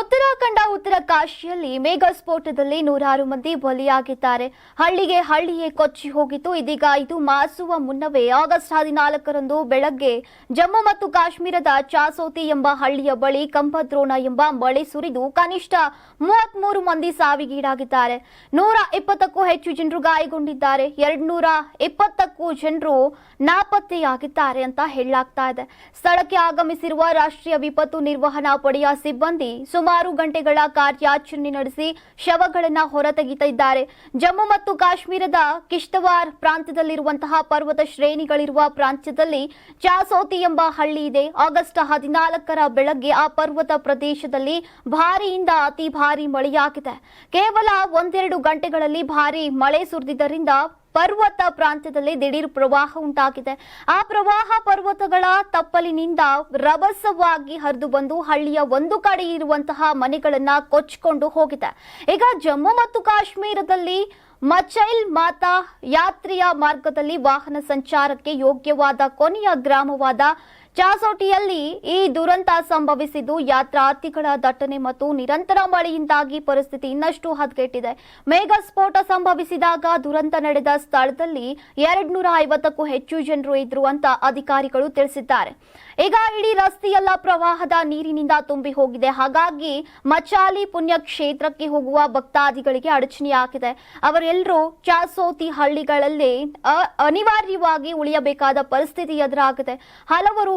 ಉತ್ತರಾಖಂಡ, ಉತ್ತರ ಕಾಶಿಯಲ್ಲಿ ಮೇಘ ಸ್ಫೋಟದಲ್ಲಿ ನೂರಾರು ಮಂದಿ ಬಲಿಯಾಗಿದ್ದಾರೆ. ಹಳ್ಳಿಗೆ ಹಳ್ಳಿಯೇ ಕೊಚ್ಚಿ ಹೋಗಿತ್ತು. ಇದೀಗ ಇದು ಮಾಸುವ ಮುನ್ನವೇ ಆಗಸ್ಟ್ ಹದಿನಾಲ್ಕರಂದು ಬೆಳಗ್ಗೆ ಜಮ್ಮು ಮತ್ತು ಕಾಶ್ಮೀರದ ಚಾಸೋತಿ ಎಂಬ ಹಳ್ಳಿಯ ಬಳಿ ಕಂಪದ್ರೋಣ ಎಂಬ ಮಳೆ ಸುರಿದು ಕನಿಷ್ಠ ಮೂವತ್ಮೂರು ಮಂದಿ ಸಾವಿಗೀಡಾಗಿದ್ದಾರೆ. ನೂರ ಇಪ್ಪತ್ತಕ್ಕೂ ಹೆಚ್ಚು ಜನರು ಗಾಯಗೊಂಡಿದ್ದಾರೆ. ಎರಡ್ ನೂರ ಇಪ್ಪತ್ತಕ್ಕೂ ಜನರು ನಾಪತ್ತೆಯಾಗಿದ್ದಾರೆ ಅಂತ ಹೇಳಲಾಗ್ತಾ ಇದೆ. ಸ್ಥಳಕ್ಕೆ ಆಗಮಿಸಿರುವ ರಾಷ್ಟ್ರೀಯ ವಿಪತ್ತು ನಿರ್ವಹಣಾ ಪಡೆಯ ಸಿಬ್ಬಂದಿ ಸುಮಾರು ಗಂಟೆಗಳ ಕಾರ್ಯಾಚರಣೆ ನಡೆಸಿ ಶವಗಳನ್ನು ಹೊರತೆಗೆತಿದ್ದಾರೆ ಜಮ್ಮು ಮತ್ತು ಕಾಶ್ಮೀರದ ಕಿಶ್ತವಾರ್ ಪ್ರಾಂತ್ಯದಲ್ಲಿರುವಂತಹ ಪರ್ವತ ಶ್ರೇಣಿಗಳಿರುವ ಪ್ರಾಂತ್ಯದಲ್ಲಿ ಚಾಸೋತಿ ಎಂಬ ಹಳ್ಳಿ ಇದೆ. ಆಗಸ್ಟ್ ಹದಿನಾಲ್ಕರ ಬೆಳಗ್ಗೆ ಆ ಪರ್ವತ ಪ್ರದೇಶದಲ್ಲಿ ಭಾರಿಯಿಂದ ಅತಿ ಭಾರಿ ಮಳೆಯಾಗಿದೆ. ಕೇವಲ ಒಂದೆರಡು ಗಂಟೆಗಳಲ್ಲಿ ಭಾರಿ ಮಳೆ ಸುರಿದಿದ್ದರಿಂದ ಪರ್ವತ ಪ್ರಾಂತ್ಯದಲ್ಲಿ ದಿಢೀರ್ ಪ್ರವಾಹ ಉಂಟಾಗಿದೆ. ಆ ಪ್ರವಾಹ ಪರ್ವತಗಳ ತಪ್ಪಲಿನಿಂದ ರಭಸವಾಗಿ ಹರಿದು ಬಂದು ಹಳ್ಳಿಯ ಒಂದು ಕಡೆ ಇರುವಂತಹ ಮನೆಗಳನ್ನ ಕೊಚ್ಚಿಕೊಂಡು ಹೋಗಿದೆ. ಈಗ ಜಮ್ಮು ಮತ್ತು ಕಾಶ್ಮೀರದಲ್ಲಿ ಮಚೈಲ್ ಮಾತಾ ಯಾತ್ರೆಯ ಮಾರ್ಗದಲ್ಲಿ ವಾಹನ ಸಂಚಾರಕ್ಕೆ ಯೋಗ್ಯವಾದ ಕೊನೆಯ ಗ್ರಾಮವಾದ ಚಾಸೋಟಿಯಲ್ಲಿ ಈ ದುರಂತ ಸಂಭವಿಸಿದ್ದು ಯಾತ್ರಾರ್ಥಿಗಳ ದಟ್ಟಣೆ ಮತ್ತು ನಿರಂತರ ಮಳೆಯಿಂದಾಗಿ ಪರಿಸ್ಥಿತಿ ಇನ್ನಷ್ಟು ಹದಗೆಟ್ಟಿದೆ. ಮೇಘ ಸ್ಫೋಟ ಸಂಭವಿಸಿದಾಗ ದುರಂತ ನಡೆದ ಸ್ಥಳದಲ್ಲಿ ಎರಡ್ ನೂರ ಐವತ್ತಕ್ಕೂ ಹೆಚ್ಚು ಜನರು ಇದ್ರು ಅಂತ ಅಧಿಕಾರಿಗಳು ತಿಳಿಸಿದ್ದಾರೆ. ಈಗ ಇಡೀ ರಸ್ತೆಯೆಲ್ಲ ಪ್ರವಾಹದ ನೀರಿನಿಂದ ತುಂಬಿ ಹೋಗಿದೆ. ಹಾಗಾಗಿ ಮಚಾಲಿ ಪುಣ್ಯ ಕ್ಷೇತ್ರಕ್ಕೆ ಹೋಗುವ ಭಕ್ತಾದಿಗಳಿಗೆ ಅಡಚಣೆಯಾಗಿದೆ ಅವರೆಲ್ಲರೂ ಚಾಸೋತಿ ಹಳ್ಳಿಗಳಲ್ಲಿ ಅನಿವಾರ್ಯವಾಗಿ ಉಳಿಯಬೇಕಾದ ಪರಿಸ್ಥಿತಿ ಎದುರಾಗಿದೆ. ಹಲವರು